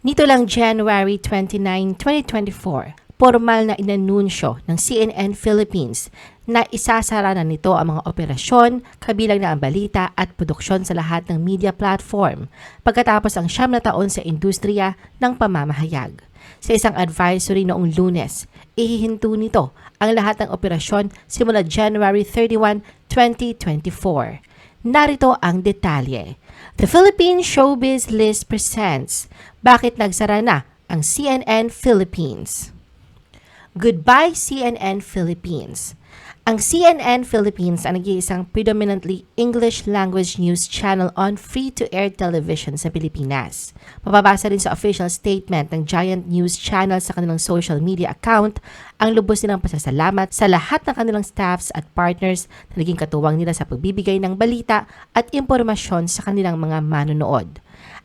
Nito lang January 29, 2024, formal na inanunsyo ng CNN Philippines na isasara na nito ang mga operasyon, kabilang na ang balita at produksyon sa lahat ng media platform pagkatapos ang siyam na taon sa industriya ng pamamahayag. Sa isang advisory noong lunes, ihihinto nito ang lahat ng operasyon simula January 31, 2024. Narito ang detalye. The Philippine Showbiz List presents Bakit nagsara na ang CNN Philippines? Goodbye CNN Philippines. Ang CNN Philippines ang nag-iisang predominantly English language news channel on free-to-air television sa Pilipinas. Mababasa rin sa official statement ng Giant News Channel sa kanilang social media account ang lubos nilang pasasalamat sa lahat ng kanilang staffs at partners na naging katuwang nila sa pagbibigay ng balita at impormasyon sa kanilang mga manonood.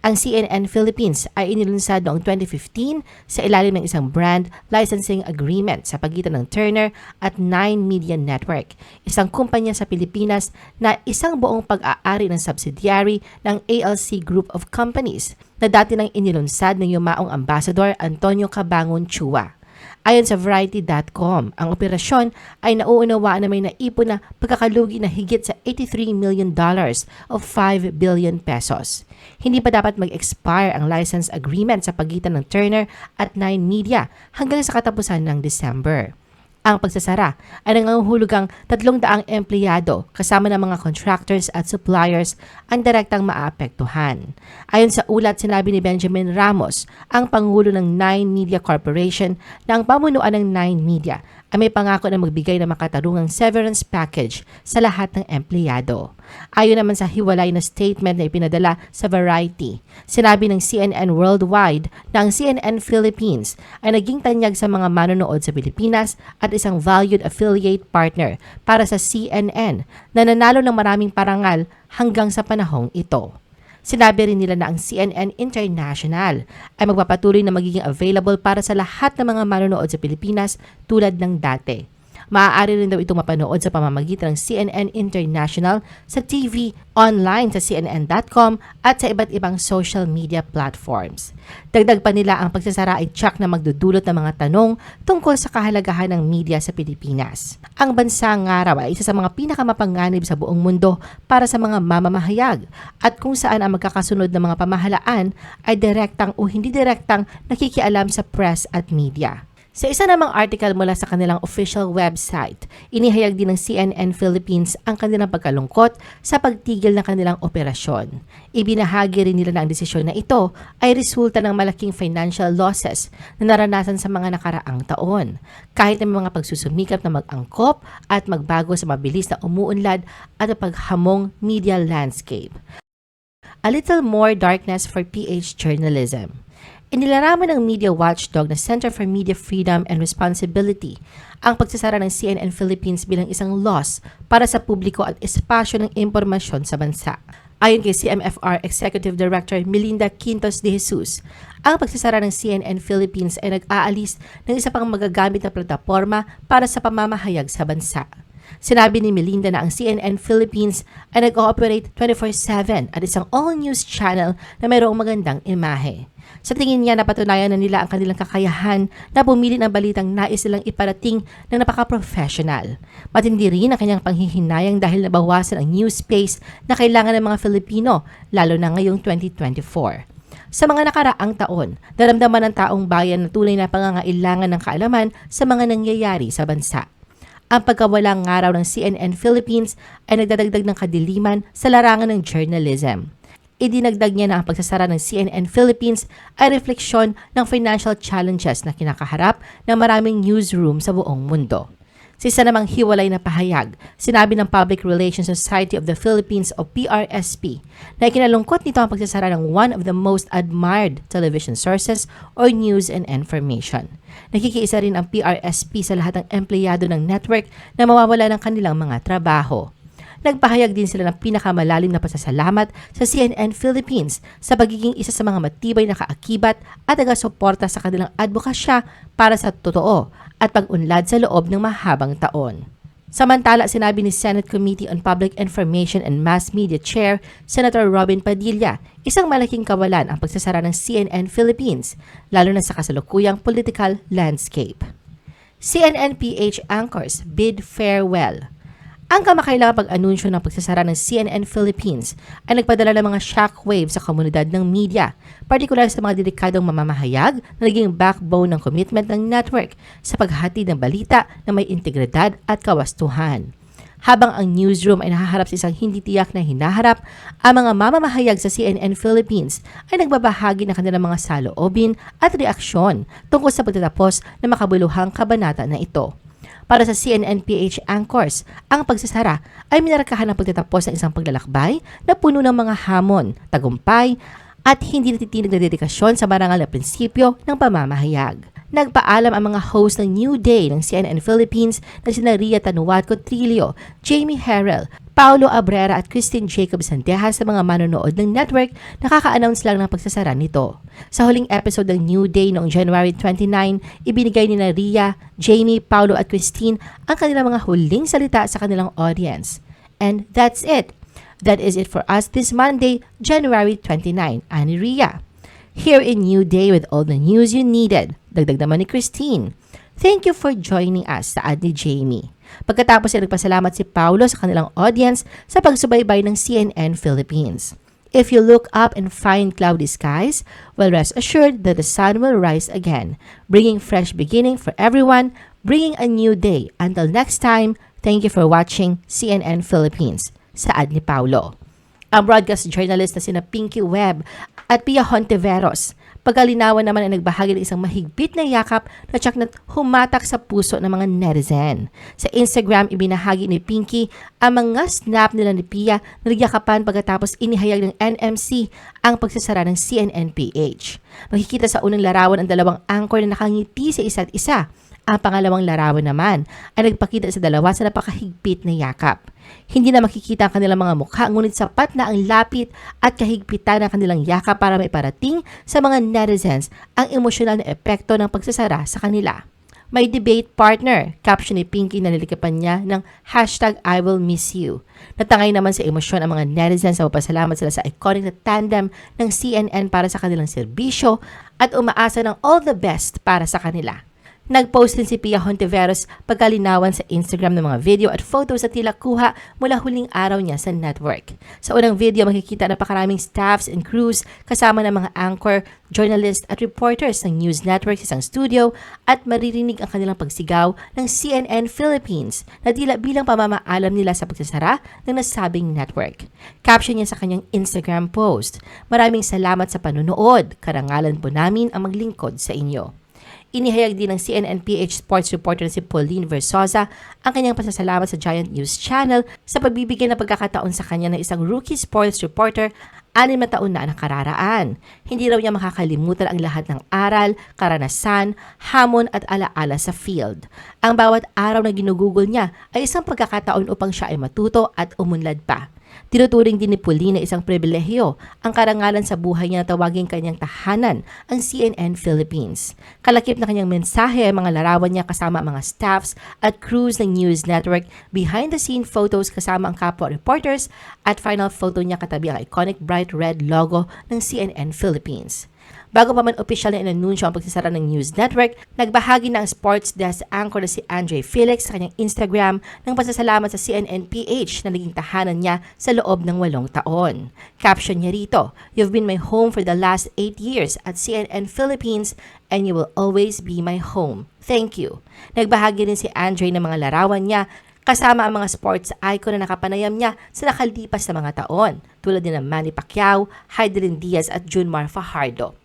Ang CNN Philippines ay inilunsad noong 2015 sa ilalim ng isang brand licensing agreement sa pagitan ng Turner at Nine Media Network, isang kumpanya sa Pilipinas na isang buong pag-aari ng subsidiary ng ALC Group of Companies na dati nang inilunsad ng yumaong ambassador Antonio Cabangon Chua. Ayon sa Variety.com, ang operasyon ay nauunawaan na may naipon na pagkakalugi na higit sa 83 million dollars o 5 billion pesos. Hindi pa dapat mag-expire ang license agreement sa pagitan ng Turner at Nine Media hanggang sa katapusan ng December. Ang pagsasara ay nangangahulugang 300 empleyado kasama ng mga contractors at suppliers ang direktang maapektuhan. Ayon sa ulat, sinabi ni Benjamin Ramos, ang Pangulo ng Nine Media Corporation, na ang pamunuan ng Nine Media ay may pangako na magbigay ng makatarungang severance package sa lahat ng empleyado. Ayon naman sa hiwalay na statement na ipinadala sa Variety, sinabi ng CNN Worldwide na ang CNN Philippines ay naging tanyag sa mga manonood sa Pilipinas at isang valued affiliate partner para sa CNN na nanalo ng maraming parangal hanggang sa panahong ito. Sinabi rin nila na ang CNN International ay magpapatuloy na magiging available para sa lahat ng mga manonood sa Pilipinas tulad ng dati. Maaari rin daw itong mapanood sa pamamagitan ng CNN International sa TV, online sa cnn.com at sa iba't ibang social media platforms. Dagdag pa nila ang pagsasara ay tsak na magdudulot ng mga tanong tungkol sa kahalagahan ng media sa Pilipinas. Ang bansa nga raw ay isa sa mga pinakamapanganib sa buong mundo para sa mga mamamahayag at kung saan ang magkakasunod ng mga pamahalaan ay direktang o hindi direktang nakikialam sa press at media. Sa isa namang article mula sa kanilang official website, inihayag din ng CNN Philippines ang kanilang pagkalungkot sa pagtigil ng kanilang operasyon. Ibinahagi rin nila na ang desisyon na ito ay resulta ng malaking financial losses na naranasan sa mga nakaraang taon. Kahit may mga pagsusumikap na mag-angkop at magbago sa mabilis na umuunlad at paghamong media landscape. A little more darkness for PH journalism. Inilaraman ng media watchdog na Center for Media Freedom and Responsibility ang pagsasara ng CNN Philippines bilang isang loss para sa publiko at espasyo ng impormasyon sa bansa. Ayon kay CMFR Executive Director Melinda Quintos de Jesus, ang pagsasara ng CNN Philippines ay nag-aalis ng isa pang magagamit na plataforma para sa pamamahayag sa bansa. Sinabi ni Melinda na ang CNN Philippines ay nag-ooperate 24-7 at isang all-news channel na mayroong magandang imahe. Sa tingin niya, napatunayan na nila ang kanilang kakayahan na pumili ng balitang nais silang iparating ng napaka-professional. Matindi rin ang kanyang panghihinayang dahil nabawasan ang news space na kailangan ng mga Filipino, lalo na ngayong 2024. Sa mga nakaraang taon, naramdaman ng taong bayan na tunay na pangangailangan ng kaalaman sa mga nangyayari sa bansa. Ang pagkawalang ngaraw ng CNN Philippines ay nagdadagdag ng kadiliman sa larangan ng journalism. Idinagdag niya na ang pagsasara ng CNN Philippines ay refleksyon ng financial challenges na kinakaharap ng maraming newsroom sa buong mundo. Sa isa namang hiwalay na pahayag, sinabi ng Public Relations Society of the Philippines o PRSP na ikinalungkot nito ang pagsasara ng one of the most admired television sources or news and information. Nakikiisa rin ang PRSP sa lahat ng empleyado ng network na mawawala ng kanilang mga trabaho. Nagpahayag din sila ng pinakamalalim na pasasalamat sa CNN Philippines sa pagiging isa sa mga matibay na kaakibat at taga-suporta sa kanilang advokasya para sa totoo at pag-unlad sa loob ng mahabang taon. Samantala, sinabi ni Senate Committee on Public Information and Mass Media Chair, Senator Robin Padilla, isang malaking kawalan ang pagsasara ng CNN Philippines, lalo na sa kasalukuyang political landscape. CNN-PH anchors bid farewell. Ang kamakailangang pag-anunsyo ng pagsasara ng CNN Philippines ay nagpadala ng mga shockwave sa komunidad ng media, partikular sa mga delikadong mamamahayag na naging backbone ng commitment ng network sa paghatid ng balita na may integridad at kawastuhan. Habang ang newsroom ay nahaharap sa isang hindi tiyak na hinaharap, ang mga mamamahayag sa CNN Philippines ay nagbabahagi ng kanilang mga saloobin at reaksyon tungkol sa pagtatapos ng makabuluhang kabanata na ito. Para sa CNN-PH anchors, ang pagsasara ay minarkahan ng pagtatapos ng isang paglalakbay na puno ng mga hamon, tagumpay, at hindi natitinig na dedikasyon sa marangal na prinsipyo ng pamamahayag. Nagpaalam ang mga host ng New Day ng CNN Philippines na sina Ria Tanuat Cotrillo, Jamie Harrell, Paulo Abrera at Christine Jacob Sandejas sa mga manonood ng network nakaka-announce lang ng pagsasara nito. Sa huling episode ng New Day noong January 29, ibinigay ni Ria, Jamie, Paulo at Christine ang kanilang mga huling salita sa kanilang audience. And that's it. That is it for us this Monday, January 29. Ani Ria. Here in New Day with all the news you needed. Dagdag naman ni Christine. Thank you for joining us sa ad ni Jamie. Pagkatapos ay nagpasalamat si Paulo sa kanilang audience sa pagsubaybay ng CNN Philippines. If you look up and find cloudy skies, well rest assured that the sun will rise again, bringing fresh beginning for everyone, bringing a new day. Until next time, thank you for watching CNN Philippines. Sa ad ni Paulo. Ang broadcast journalist na sina Pinky Webb at Pia Hontiveros Pagkalinawan naman ay nagbahagi ng isang mahigpit na yakap na tsak na humatak sa puso ng mga netizen. Sa Instagram, ibinahagi ni Pinky ang mga snap nila ni Pia na nagyakapan pagkatapos inihayag ng NMC ang pagsasara ng CNNPH. Makikita sa unang larawan ang dalawang anchor na nakangiti sa isa't isa ang pangalawang larawan naman ay nagpakita sa dalawa sa napakahigpit na yakap. Hindi na makikita ang kanilang mga mukha ngunit sapat na ang lapit at kahigpitan ng kanilang yakap para maiparating sa mga netizens ang emosyonal na epekto ng pagsasara sa kanila. May debate partner, caption ni Pinky na nilikapan niya ng hashtag I will miss you. Natangay naman sa emosyon ang mga netizens sa papasalamat sila sa iconic na tandem ng CNN para sa kanilang serbisyo at umaasa ng all the best para sa kanila. Nag-post din si Pia Hontiveros pagkalinawan sa Instagram ng mga video at photos na tila kuha mula huling araw niya sa network. Sa unang video, makikita na pakaraming staffs and crews kasama ng mga anchor, journalist at reporters ng news network sa isang studio at maririnig ang kanilang pagsigaw ng CNN Philippines na tila bilang pamamaalam nila sa pagsasara ng nasabing network. Caption niya sa kanyang Instagram post, Maraming salamat sa panunood. Karangalan po namin ang maglingkod sa inyo. Inihayag din ng CNN-PH sports reporter si Pauline Versosa ang kanyang pasasalamat sa Giant News Channel sa pagbibigay ng pagkakataon sa kanya ng isang rookie sports reporter anim na taon na nakararaan. Hindi raw niya makakalimutan ang lahat ng aral, karanasan, hamon at alaala sa field. Ang bawat araw na ginugugol niya ay isang pagkakataon upang siya ay matuto at umunlad pa. Tinuturing din ni Pauline na isang pribilehyo ang karangalan sa buhay niya na tawagin kanyang tahanan, ang CNN Philippines. Kalakip na kanyang mensahe ay mga larawan niya kasama ang mga staffs at crews ng news network, behind-the-scene photos kasama ang kapwa reporters, at final photo niya katabi ang iconic bright red logo ng CNN Philippines. Bago pa man opisyal na inanunsyo ang pagsasara ng news network, nagbahagi na ang sports desk anchor na si Andre Felix sa kanyang Instagram ng pasasalamat sa CNN-PH na naging tahanan niya sa loob ng walong taon. Caption niya rito, You've been my home for the last 8 years at CNN Philippines and you will always be my home. Thank you. Nagbahagi rin si Andre ng mga larawan niya kasama ang mga sports icon na nakapanayam niya sa nakalipas na mga taon, tulad din ng Manny Pacquiao, Hydrin Diaz at Junmar Fajardo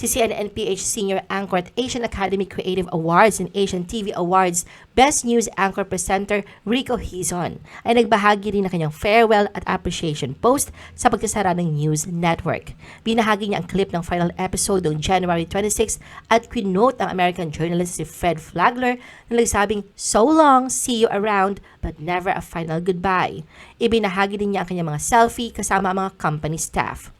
si CNN-PH Senior Anchor at Asian Academy Creative Awards and Asian TV Awards Best News Anchor Presenter Rico Hizon ay nagbahagi rin ng kanyang farewell at appreciation post sa pagkasara ng News Network. Binahagi niya ang clip ng final episode noong January 26 at quinote ang American journalist si Fred Flagler na nagsabing, So long, see you around, but never a final goodbye. Ibinahagi din niya ang kanyang mga selfie kasama ang mga company staff.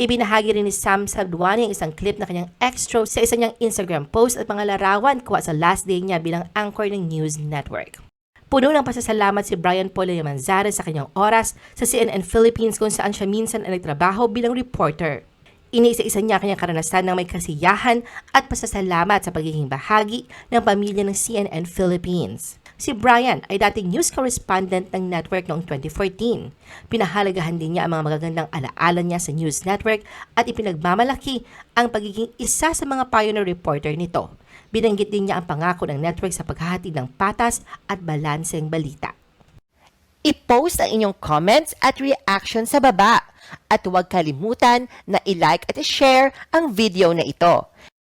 Ibinahagi rin ni Sam Sabduani ang isang clip na kanyang extra sa isa niyang Instagram post at mga larawan kuha sa last day niya bilang anchor ng news network. Puno ng pasasalamat si Brian Polo Manzarez sa kanyang oras sa CNN Philippines kung saan siya minsan ay nagtrabaho bilang reporter. Iniisa-isa niya kanyang karanasan ng may kasiyahan at pasasalamat sa pagiging bahagi ng pamilya ng CNN Philippines. Si Brian ay dating news correspondent ng network noong 2014. Pinahalagahan din niya ang mga magagandang alaala niya sa news network at ipinagmamalaki ang pagiging isa sa mga pioneer reporter nito. Binanggit din niya ang pangako ng network sa paghahatid ng patas at balanseng balita. I-post ang inyong comments at reaction sa baba. At huwag kalimutan na i-like at i-share ang video na ito.